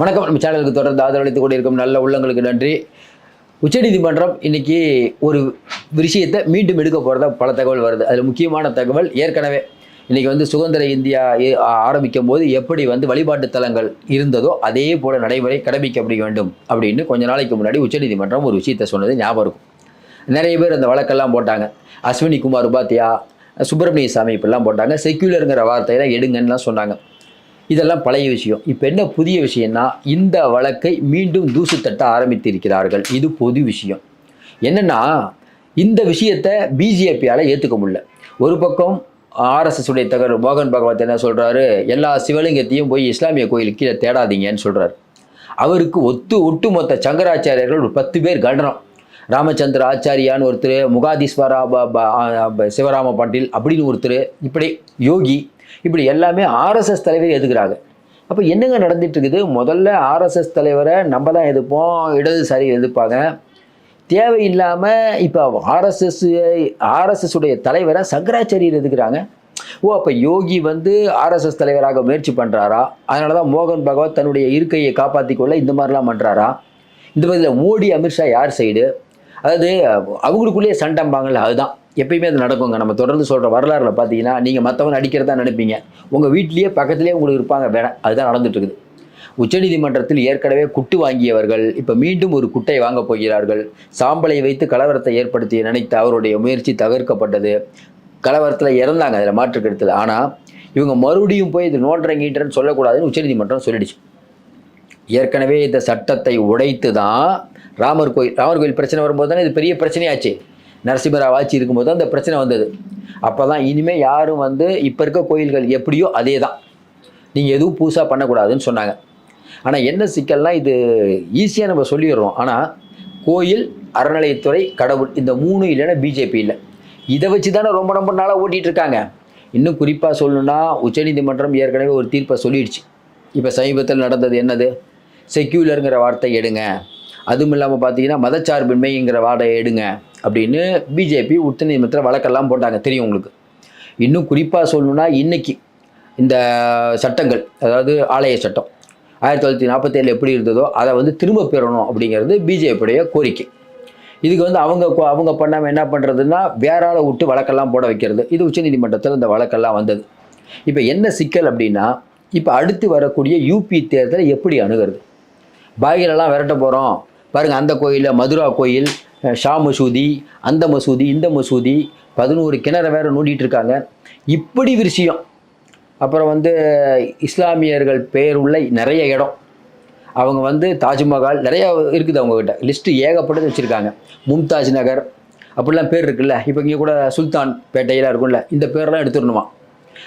வணக்கம். நம்ம சேனலுக்கு தொடர்ந்து ஆதரவளித்துக் கொண்டிருக்கும் நல்ல உள்ளங்களுக்கு நன்றி. உச்சநீதிமன்றம் இன்னைக்கு ஒரு விஷயத்தை மீண்டும் எடுக்க போகிறதா பல தகவல் வருது. அதில் முக்கியமான தகவல் ஏற்கனவே இன்றைக்கி வந்து சுதந்திர இந்தியா ஆரம்பிக்கும் போது எப்படி வந்து வழிபாட்டு தலங்கள் இருந்ததோ அதே போல நடைமுறை கடைபிடிக்கப்பட வேண்டும் அப்படின்னு கொஞ்ச நாளைக்கு முன்னாடி உச்சநீதிமன்றம் ஒரு விஷயத்தை சொன்னது ஞாபகம் இருக்கும். நிறைய பேர் அந்த வழக்கெல்லாம் போட்டாங்க. அஸ்வினி குமார் உபாத்தியா சுப்பிரமணிய சாமி இப்படிலாம் போட்டாங்க. செக்யூலருங்கிற வார்த்தையெல்லாம் எடுங்கன்னுலாம் சொன்னாங்க. இதெல்லாம் பழைய விஷயம். இப்போ என்ன புதிய விஷயம்னா இந்த வழக்கை மீண்டும் தூசு தட்ட ஆரம்பித்திருக்கிறார்கள். இது பொது விஷயம். என்னென்னா இந்த விஷயத்தை பிஜேபியால் ஏற்றுக்க முடியல. ஒரு பக்கம் ஆர்எஸ்எஸ் உடைய தகவல் மோகன் பகவத் என்ன சொல்கிறாரு எல்லா சிவலிங்கத்தையும் போய் இஸ்லாமிய கோயிலுக்கு கீழே தேடாதீங்கன்னு சொல்கிறார் அவருக்கு ஒத்து ஒட்டுமொத்த சங்கராச்சாரியர்கள் ஒரு பத்து பேர் கண்டனம். ராமச்சந்திர ஆச்சாரியான்னு ஒருத்தர் முகாதீஸ்வரா ப- ப- சிவராம பாட்டீல் அப்படின்னு ஒருத்தர் இப்படி யோகி இப்படி எல்லாமே ஆர்எஸ்எஸ் தலைவர் எதுக்குறாங்க? அப்போ என்னங்க நடந்துட்டு இருக்குது முதல்ல ஆர்எஸ்எஸ் தலைவரை நம்ம தான் எதிர்ப்போம் இடதுசாரி எதிர்ப்பாங்க. தேவையில்லாமல் இப்போ ஆர்எஸ்எஸ் ஆர்எஸ்எஸ் உடைய தலைவரை சங்கராச்சாரியர் எதுக்குறாங்க? ஓ அப்போ யோகி வந்து ஆர்எஸ்எஸ் தலைவராக முயற்சி பண்ணுறாரா அதனால தான் மோகன் பகவத் தன்னுடைய இருக்கையை காப்பாற்றி கொள்ள இந்த மாதிரிலாம் பண்ணுறாரா இந்த பதில் மோடி அமித்ஷா யார் சைடு அதாவது அவங்களுக்குள்ளேயே சண்டம்பாங்கள்ல அதுதான். எப்பயுமே அது நடக்குங்க. நம்ம தொடர்ந்து சொல்கிற வரலாறுல பார்த்தீங்கன்னா நீங்கள் மற்றவங்க அடிக்கிறதா நினைப்பீங்க. உங்கள் வீட்லேயே பக்கத்துலேயே உங்களுக்கு இருப்பாங்க வேணாம் அதுதான் நடந்துட்டு இருக்குது உச்சநீதிமன்றத்தில் ஏற்கனவே குட்டு வாங்கியவர்கள் இப்போ மீண்டும் ஒரு குட்டை வாங்கப் போகிறார்கள். சாம்பலை வைத்து கலவரத்தை ஏற்படுத்தி நினைத்த அவருடைய முயற்சி தவிர்க்கப்பட்டது. கலவரத்தில் இறந்தாங்க அதில் மாற்றுக்கருத்தில். ஆனால் இவங்க மறுபடியும் போய் இது நோன்றங்கீன்றன்னு சொல்லக்கூடாதுன்னு உச்சநீதிமன்றம் சொல்லிடுச்சு. ஏற்கனவே இந்த சட்டத்தை உடைத்து தான் ராமர் கோயில் ராமர் கோயில் பிரச்சனை வரும்போது தானே இது பெரிய பிரச்சனையாச்சு. நரசிம்மராவ் ஆட்சி இருக்கும்போது அந்த பிரச்சனை வந்தது. அப்போ தான் இனிமேல் யாரும் வந்து இப்போ இருக்க கோயில்கள் எப்படியோ அதே தான் நீங்கள் எதுவும் புதுசாக பண்ணக்கூடாதுன்னு சொன்னாங்க. ஆனால் என்ன சிக்கல்னால் இது ஈஸியாக நம்ம சொல்லிடுறோம். ஆனால் கோயில் அறநிலையத்துறை கடவுள் இந்த மூணு இல்லைன்னா பிஜேபி இல்லை. இதை வச்சு தானே ரொம்ப ரொம்ப நாளாக ஓட்டிகிட்டு இருக்காங்க இன்னும் குறிப்பாக சொல்லணும்னா உச்சநீதிமன்றம் ஏற்கனவே ஒரு தீர்ப்பை சொல்லிடுச்சு. இப்போ சமீபத்தில் நடந்தது என்னது? செக்யூலருங்கிற வார்த்தை எடுங்க. அதுவும் இல்லாமல் பார்த்தீங்கன்னா மதச்சார்பின்மைங்கிற வார்த்தையை எடுங்க அப்படின்னு பிஜேபி உச்சநீதிமன்றத்தில் வழக்கெல்லாம் போட்டாங்க. தெரியும் உங்களுக்கு. இன்னும் குறிப்பாக சொல்லணும்னா இன்னைக்கு இந்த சட்டங்கள் அதாவது ஆலய சட்டம் ஆயிரத்தி தொள்ளாயிரத்தி நாற்பத்தேழு எப்படி இருந்ததோ அதை வந்து திரும்ப பெறணும் அப்படிங்கிறது பிஜேபியுடைய கோரிக்கை. இதுக்கு வந்து அவங்க அவங்க பண்ணாமல் என்ன பண்ணுறதுன்னா வேற ஆளை விட்டு வழக்கெல்லாம் போட வைக்கிறது. இது உச்சநீதிமன்றத்தில் இந்த வழக்கெல்லாம் வந்தது. இப்போ என்ன சிக்கல் அப்படின்னா இப்போ அடுத்து வரக்கூடிய யூபி தேர்தலை எப்படி அணுகிறது? பாகிலெல்லாம் விரட்ட போகிறோம் பாருங்கள் அந்த கோயிலில் மதுரா கோயில் ஷா மசூதி அந்த மசூதி இந்த மசூதி பதினோரு கிணற வேற நோண்டிட்டு இருக்காங்க. இப்படி விஷயம் அப்புறம் வந்து இஸ்லாமியர்கள் பெயருள்ள உள்ள நிறைய இடம். அவங்க வந்து தாஜ்மஹால் நிறையா இருக்குது அவங்கக்கிட்ட லிஸ்ட்டு ஏகப்பட்டது வச்சுருக்காங்க. மும்தாஜ் நகர் அப்படிலாம் பேர் இருக்குல்ல? இப்போ இங்கே கூட சுல்தான் பேட்டையெல்லாம் இருக்கும்ல? இந்த பேர்லாம் எடுத்துடணுமா?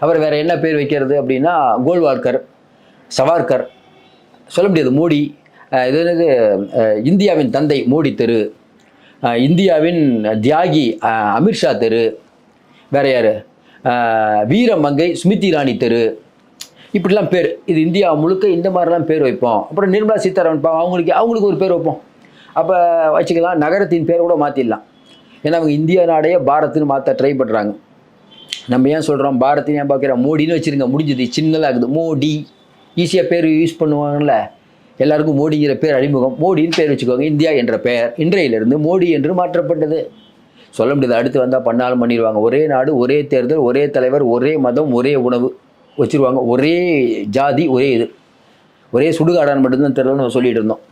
அப்புறம் வேறு என்ன பேர் வைக்கிறது அப்படின்னா கோல்வால்கர் சவார்கர். சொல்ல முடியாது மோடி. இது என்னது? இந்தியாவின் தந்தை மோடி தெரு. இந்தியாவின் தியாகி அமித்ஷா தெரு. வேற யார்? வீரமங்கை ஸ்மிருதி இராணி தெரு. இப்படிலாம் பேர். இது இந்தியா முழுக்க இந்த மாதிரிலாம் பேர் வைப்போம். அப்புறம் நிர்மலா சீதாராமன் பா அவங்களுக்கு அவங்களுக்கு ஒரு பேர் வைப்போம். அப்போ வச்சுக்கலாம் நகரத்தின் பேர் கூட மாற்றிடலாம் ஏன்னா அவங்க இந்தியா நாடையே பாரத்னு மாற்ற ட்ரை பண்ணுறாங்க நம்ம ஏன் சொல்கிறோம் பாரத்தின் ஏன் பார்க்குறோம் மோடின்னு வச்சுருங்க முடிஞ்சது. சின்னதாக இருக்குது. மோடி. ஈஸியாக பேர் யூஸ் பண்ணுவாங்கல்ல. எல்லாருக்கும் மோடிங்கிற பேர் அறிமுகம். மோடின்னு பேர் வச்சுக்கோங்க இந்தியா என்ற பெயர். இன்றையிலிருந்து மோடி என்று மாற்றப்பட்டது. சொல்ல முடியாது அடுத்து வந்தால் பண்ணாலும் பண்ணிடுவாங்க. ஒரே நாடு ஒரே தேர்தல் ஒரே தலைவர் ஒரே மதம் ஒரே உணவு வச்சுருவாங்க. ஒரே ஜாதி ஒரே இது. ஒரே சுடுகாடான் மட்டும்தான் தெரியலன்னு நம்ம சொல்லிட்டு இருந்தோம்.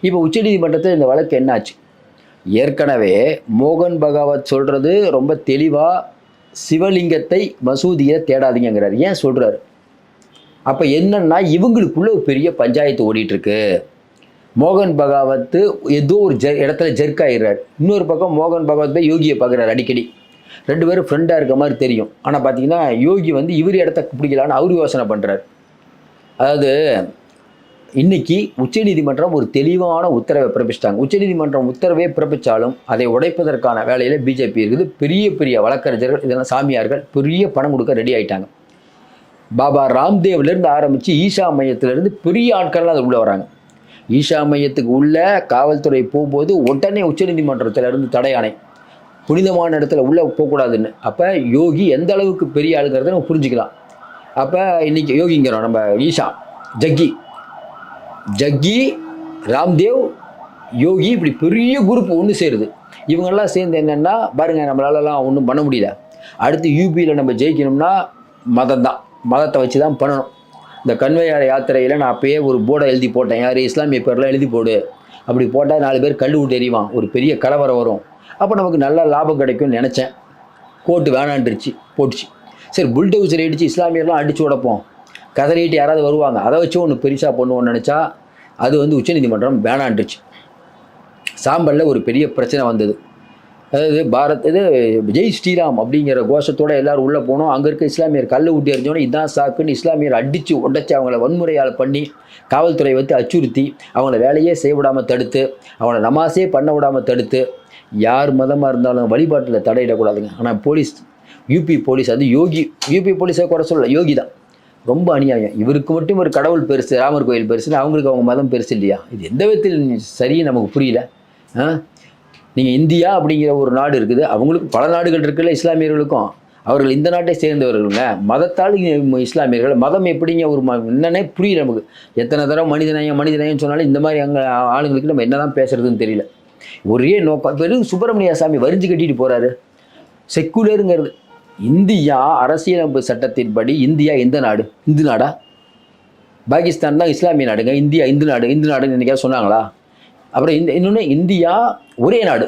இப்போ உச்சநீதிமன்றத்தில் இந்த வழக்கு என்னாச்சு? ஏற்கனவே மோகன் பகாவத் சொல்கிறது ரொம்ப தெளிவாக சிவலிங்கத்தை மசூதியை தேடாதீங்கிறார் ஏன் சொல்கிறாரு அப்போ என்னன்னா இவங்களுக்குள்ள ஒரு பெரிய பஞ்சாயத்து ஓடிட்டு இருக்கு மோகன் பகாவத்து ஏதோ ஒரு ஜெர் இடத்துல ஜெர்க் ஆயிடுறாரு. இன்னொரு பக்கம் மோகன் பகவத் போய் யோகியை பார்க்குறாரு அடிக்கடி. ரெண்டு பேரும் ஃப்ரெண்டாக இருக்க மாதிரி தெரியும். ஆனால் பார்த்தீங்கன்னா யோகி வந்து இவர் இடத்த பிடிக்கலான்னு அவர் யோசனை பண்ணுறாரு அதாவது இன்னைக்கு உச்சநீதிமன்றம் ஒரு தெளிவான உத்தரவை பிறப்பிச்சிட்டாங்க. உச்சநீதிமன்றம் உத்தரவே பிறப்பிச்சாலும் அதை உடைப்பதற்கான வேலையில் பிஜேபி இருக்குது. பெரிய பெரிய வழக்கறிஞர்கள் இதெல்லாம் சாமியார்கள் பெரிய பணம் கொடுக்க ரெடி ஆகிட்டாங்க பாபா ராம்தேவ்லேருந்து ஆரம்பித்து ஈஷா மையத்திலேருந்து பெரிய ஆட்கள்லாம் அது உள்ளே வராங்க. ஈஷா மையத்துக்கு உள்ள காவல்துறை போகும்போது உடனே உச்சநீதிமன்றத்திலேருந்து இருந்து புனிதமான இடத்துல உள்ளே போகக்கூடாதுன்னு. அப்போ யோகி எந்த அளவுக்கு பெரிய ஆளுங்கிறத நம்ம புரிஞ்சுக்கலாம். அப்போ இன்னைக்கு யோகிங்கிறோம் நம்ம ஈஷா ஜக்கி. ஜக்கி ராம்தேவ் யோகி இப்படி பெரிய குரூப் ஒன்று சேருது. இவங்கெல்லாம் சேர்ந்து என்னென்னா பாருங்கள் நம்மளாலலாம் ஒன்றும் பண்ண முடியல. அடுத்து யூபியில் நம்ம ஜெயிக்கணும்னா மதம் தான் மதத்தை வச்சு தான் பண்ணணும். இந்த கன்வையார யாத்திரையில் நான் அப்பயே ஒரு போர்டை எழுதி போட்டேன். யார்? இஸ்லாமிய பேர்லாம் எழுதி போடு. அப்படி போட்டால் நாலு பேர் கல் விட்டு எறிவான் ஒரு பெரிய கலவரம் வரும். அப்போ நமக்கு நல்ல லாபம் கிடைக்கும்னு நினச்சேன். கோட்டு வேணான்றுச்சு. போட்டுச்சு. சரி புல்டோசர் அடித்து இஸ்லாமியர்லாம் அடித்து உடப்போம். கதறிட்டு யாராவது வருவாங்க. அதை வச்சு ஒன்று பெருசாக பண்ணுவோம்னு நினச்சா அது வந்து உச்சநீதிமன்றம் வேணான்றுச்சு. சாம்பலில் ஒரு பெரிய பிரச்சனை வந்தது. அதாவது பாரத் இது ஜெய் ஸ்ரீராம் அப்படிங்கிற கோஷத்தோட எல்லாரும் உள்ளே போனோம். அங்கே இருக்க இஸ்லாமியர் கல் ஊட்டி எறிஞ்சோன்னே இதான் சாக்குன்னு இஸ்லாமியர் அடித்து உடைச்சி அவங்கள வன்முறையால் பண்ணி காவல்துறை வந்து அச்சுறுத்தி அவங்கள வேலையே செய்ய விடாமல் தடுத்து அவங்கள நமாசே பண்ண விடாமல் தடுத்து யார் மதமாக இருந்தாலும் வழிபாட்டில் தடையிடக்கூடாதுங்க. ஆனால் போலீஸ் யூபி போலீஸ் அது யோகி யூபி போலீஸை குறை சொல்லல யோகி தான். ரொம்ப அநியாயம். இவருக்கு மட்டும் ஒரு கடவுள் பெருசு ராமர் கோயில் பெருசுன்னு அவங்களுக்கு அவங்க மதம் பெருசு இல்லையா? இது எந்த விதத்தில் சரி நமக்கு புரியல. ஆ? நீங்கள் இந்தியா அப்படிங்கிற ஒரு நாடு இருக்குது. அவங்களுக்கு பல நாடுகள் இருக்குல்ல இஸ்லாமியர்களுக்கும். அவர்கள் இந்த நாட்டை சேர்ந்தவர்களுங்க. மதத்தால் இஸ்லாமியர்கள் மதம் எப்படிங்க ஒரு ம என்னன்னே புரியல நமக்கு. எத்தனை தடவை மனிதநேயம் மனிதநேயம் சொன்னாலும் இந்த மாதிரி அங்கே ஆளுங்களுக்கு நம்ம என்ன தான் பேசுறதுன்னு தெரியல. ஒரே நோக்கம் வெறும் சுப்பிரமணிய சாமி வரிஞ்சு கட்டிட்டு போகிறாரு செக்குலருங்கிறது. இந்தியா அரசியலமைப்பு சட்டத்தின்படி இந்தியா எந்த நாடு? இந்து நாடா? பாகிஸ்தான் தான் இஸ்லாமிய நாடுங்க. இந்தியா இந்து நாடு இந்து நாடுன்னு என்னைக்காவது சொன்னாங்களா? அப்புறம் இந்த இன்னொன்று இந்தியா ஒரே நாடு.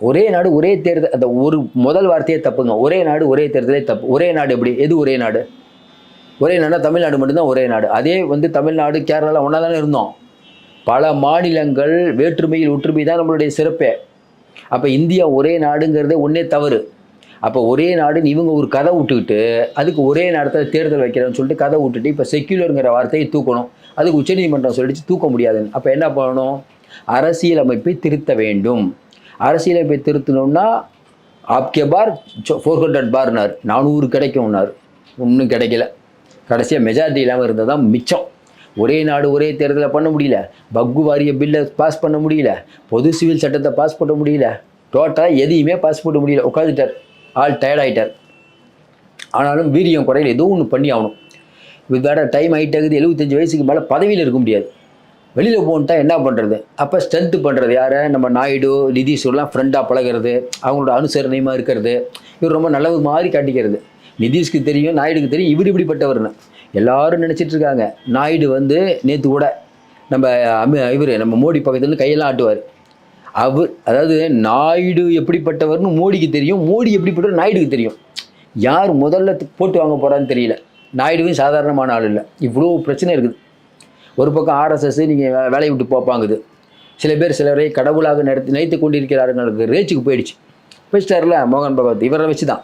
ஒரே நாடு ஒரே தேர்தல் அந்த ஒரு முதல் வார்த்தையே தப்புங்க. ஒரே நாடு ஒரே தேர்தலே தப்பு. ஒரே நாடு எப்படி? எது ஒரே நாடு? ஒரே நாடுனா தமிழ்நாடு மட்டும்தான் ஒரே நாடு. அதே வந்து தமிழ்நாடு கேரளா ஒன்றா தானே இருந்தோம். பல மாநிலங்கள் வேற்றுமையில் ஒற்றுமை தான் நம்மளுடைய சிறப்பே. அப்போ இந்தியா ஒரே நாடுங்கிறதே ஒன்றே தவறு. அப்போ ஒரே நாடுன்னு இவங்க ஒரு கதை விட்டுக்கிட்டு அதுக்கு ஒரே நேரத்தில் தேர்தல் வைக்கிறேன்னு சொல்லிட்டு கதை விட்டுட்டு இப்போ செக்யூலருங்கிற வார்த்தையை தூக்கணும். அதுக்கு உச்சநீதிமன்றம் சொல்லிடுச்சு தூக்க முடியாதுன்னு. அப்போ என்ன பண்ணணும்? அரசியலமைப்பை திருத்த வேண்டும். அரசியலமைப்பை திருத்தணும்னா ஆப்கே பார் ஃபோர் ஹண்ட்ரட் பார்னார் நானூறு கிடைக்கும்னார். ஒன்றும் கிடைக்கல. கடைசியாக மெஜாரிட்டி இல்லாமல் இருந்தால் தான் மிச்சம். ஒரே நாடு ஒரே தேர்தலை பண்ண முடியல. பக்கு வாரிய பில்லை பாஸ் பண்ண முடியல. பொது சிவில் சட்டத்தை பாஸ் பண்ண முடியல. டோட்டலாக எதையுமே பாஸ் பண்ண முடியல. உட்காந்துட்டார் ஆள் டயர்ட் ஆகிட்டார் ஆனாலும் வீரியம் குறையில். ஏதோ ஒன்று பண்ணி ஆகணும். இதோட டைம் ஆகிட்டாகுது எழுபத்தஞ்சு வயசுக்கு மேலே பதவியில் இருக்க முடியாது. வெளியில் போன்ட்டா என்ன பண்ணுறது அப்போ ஸ்ட்ரென்த்து பண்ணுறது யாரை? நம்ம நாயுடு நிதிஷ்வரெலாம் ஃப்ரெண்டாக பழகிறது அவங்களோட அனுசரணையமாக இருக்கிறது இவர் ரொம்ப நல்லது மாதிரி காட்டிக்கிறது. நிதிஷ்க்கு தெரியும் நாயுடுக்கு தெரியும் இவர் இப்படிப்பட்டவர்னு. எல்லாரும் நினச்சிட்டு இருக்காங்க. நாயுடு வந்து நேற்று கூட நம்ம அமி இவர் நம்ம மோடி பக்கத்துலேருந்து கையெல்லாம் ஆட்டுவார். அவர் அதாவது நாயுடு எப்படிப்பட்டவர்னு மோடிக்கு தெரியும் மோடி எப்படிப்பட்டவர் நாயுடுக்கு தெரியும். யார் முதல்ல போட்டு வாங்க போகிறான்னு தெரியல. நாயுடுவும் சாதாரணமான ஆள் இல்லை. இவ்வளோ பிரச்சனை இருக்குது. ஒரு பக்கம் ஆர்எஸ்எஸ் நீங்கள் வேலையை விட்டு போப்பாங்குது. சில பேர் சிலரை கடவுளாக நடத்தி நினைத்து கொண்டிருக்கிறார்களுக்கு ரேச்சுக்கு போயிடுச்சு. போயிட்டார்ல மோகன் பகவத். இவரை வச்சு தான்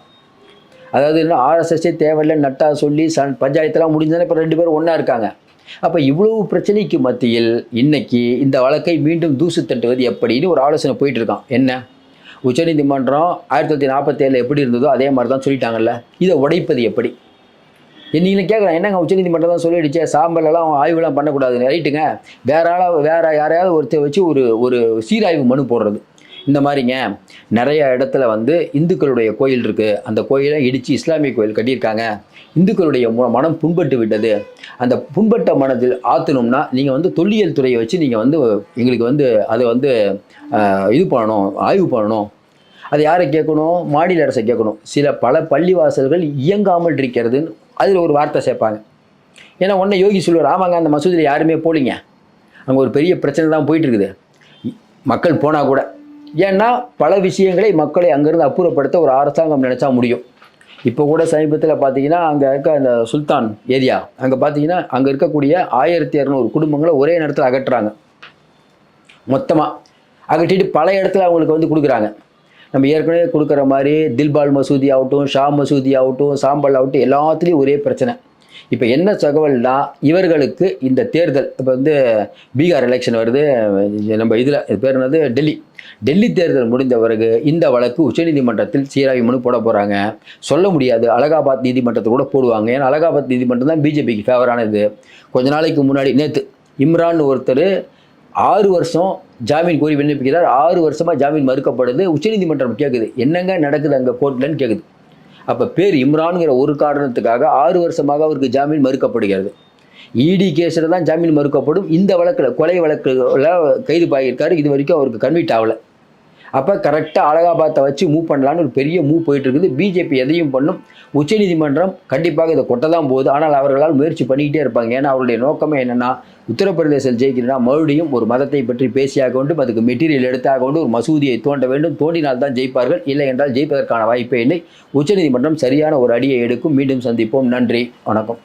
அதாவது இன்னும் ஆர்எஸ்எஸ்ஸே தேவையில்லை நட்டா சொல்லி சன் பஞ்சாயத்தெல்லாம் முடிஞ்சதானே இப்போ ரெண்டு பேரும் ஒன்றா இருக்காங்க. அப்போ இவ்வளவு பிரச்சனைக்கு மத்தியில் இன்னைக்கு இந்த வழக்கை மீண்டும் தூசு தட்டுவது எப்படின்னு ஒரு ஆலோசனை போயிட்டு இருக்கான் என்ன? உச்சநீதிமன்றம் ஆயிரத்தி தொள்ளாயிரத்தி நாற்பத்தேழில் எப்படி இருந்ததோ அதே மாதிரி தான் சொல்லிட்டாங்கல்ல. இதை உடைப்பது எப்படி? நீங்கள் கேட்குறேன் என்னங்க உச்சநீதிமன்றம் தான் சொல்லிடுச்சு சாம்பலெல்லாம் ஆய்வுலாம் பண்ணக்கூடாது ரைட்டுங்க. வேற ஆளாக வேற யாரையாவது ஒருத்தர் வச்சு ஒரு ஒரு சீராய்வு மனு போடுறது. இந்த மாதிரிங்க. நிறைய இடத்துல வந்து இந்துக்களுடைய கோயில் இருக்குது அந்த கோயிலை இடித்து இஸ்லாமிய கோயில் கட்டியிருக்காங்க. இந்துக்களுடைய மனம் புண்பட்டு விட்டது. அந்த புண்பட்ட மனதில் ஆற்றணும்னா நீங்கள் வந்து தொல்லியல் துறையை வச்சு நீங்கள் வந்து எங்களுக்கு வந்து அதை வந்து இது பண்ணணும் ஆய்வு பண்ணணும். அது யாரை கேட்கணும்? மாநில அரசை கேட்கணும். சில பல பள்ளிவாசல்கள் இயங்காமல் இருக்கிறதுன்னு அதில் ஒரு வார்த்தை சேர்ப்பாங்க. ஏன்னா உடனே யோகி சொல்லுவார் ஆமாங்க அந்த மசூதியில் யாருமே போலிங்க. அங்கே ஒரு பெரிய பிரச்சனை தான் போயிட்டு இருக்குது மக்கள் போனால் கூட. ஏன்னா பல விஷயங்களை மக்களை அங்கேருந்து அப்புறப்படுத்த ஒரு அரசாங்கம் நினச்சா முடியும். இப்போ கூட சமீபத்தில் பார்த்தீங்கன்னா அங்கே இருக்க அந்த சுல்தான் ஏரியா அங்கே பார்த்தீங்கன்னா அங்கே இருக்கக்கூடிய ஆயிரத்தி இரநூறு குடும்பங்களை ஒரே நேரத்தில் அகற்றுறாங்க. மொத்தமாக அகற்றிட்டு பல இடத்துல அவங்களுக்கு வந்து கொடுக்குறாங்க. நம்ம ஏற்கனவே கொடுக்குற மாதிரி தில்பால் மசூதி ஆகட்டும் ஷா மசூதி ஆகட்டும் சாம்பல் ஆகட்டும் எல்லாத்துலேயும் ஒரே பிரச்சனை. இப்போ என்ன தகவல்னா இவர்களுக்கு இந்த தேர்தல் இப்போ வந்து பீகார் எலெக்ஷன் வருது நம்ம இதில் இது பேர் என்னது? டெல்லி. டெல்லி தேர்தல் முடிந்த பிறகு இந்த வழக்கு உச்சநீதிமன்றத்தில் சீராய்வு மனு போட போகிறாங்க சொல்ல முடியாது அலகாபாத் நீதிமன்றத்தில் கூட போடுவாங்க. ஏன்னா அலகாபாத் நீதிமன்றம் தான் பிஜேபிக்கு ஃபேவரானது கொஞ்ச நாளைக்கு முன்னாடி நேற்று இம்ரான் ஒருத்தர் ஆறு வருஷம் ஜாமீன் கோரி விண்ணப்பிக்கிறார். ஆறு வருஷமாக ஜாமீன் மறுக்கப்படுது. உச்சநீதிமன்றம் கேட்குது என்னங்க நடக்குது அங்கே கோர்ட்லன்னு கேட்குது அப்போ பேர் இம்ரான்ங்கிற ஒரு காரணத்துக்காக ஆறு வருஷமாக அவருக்கு ஜாமீன் மறுக்கப்படுகிறது. இடி கேஸில் தான் ஜாமீன் மறுக்கப்படும். இந்த வழக்கில் கொலை வழக்குல கைது பாகியிருக்காரு இது வரைக்கும் அவருக்கு கன்வீட் ஆகலை. அப்போ கரெக்டாக அலகாபாத்தை வச்சு மூவ் பண்ணலான்னு ஒரு பெரிய மூவ் போயிட்டு இருக்குது பிஜேபி எதையும் பண்ணும். உச்சநீதிமன்றம் கண்டிப்பாக இதை கொட்ட தான் போகுது. ஆனால் அவர்களால் முயற்சி பண்ணிக்கிட்டே இருப்பாங்க. ஏன்னா அவருடைய நோக்கமே என்னென்னா உத்தரப்பிரதேசத்தில் ஜெயிக்கணும்னா மறுபடியும் ஒரு மதத்தை பற்றி பேசியாக வேண்டும் அதுக்கு மெட்டீரியல் எடுத்தாக கொண்டு ஒரு மசூதியை தோண்ட வேண்டும். தோண்டினால் தான் ஜெயிப்பார்கள். இல்லை என்றால் ஜெயிப்பதற்கான வாய்ப்பே இல்லை. உச்சநீதிமன்றம் சரியான ஒரு அடியை எடுக்கும். மீண்டும் சந்திப்போம். நன்றி. வணக்கம்.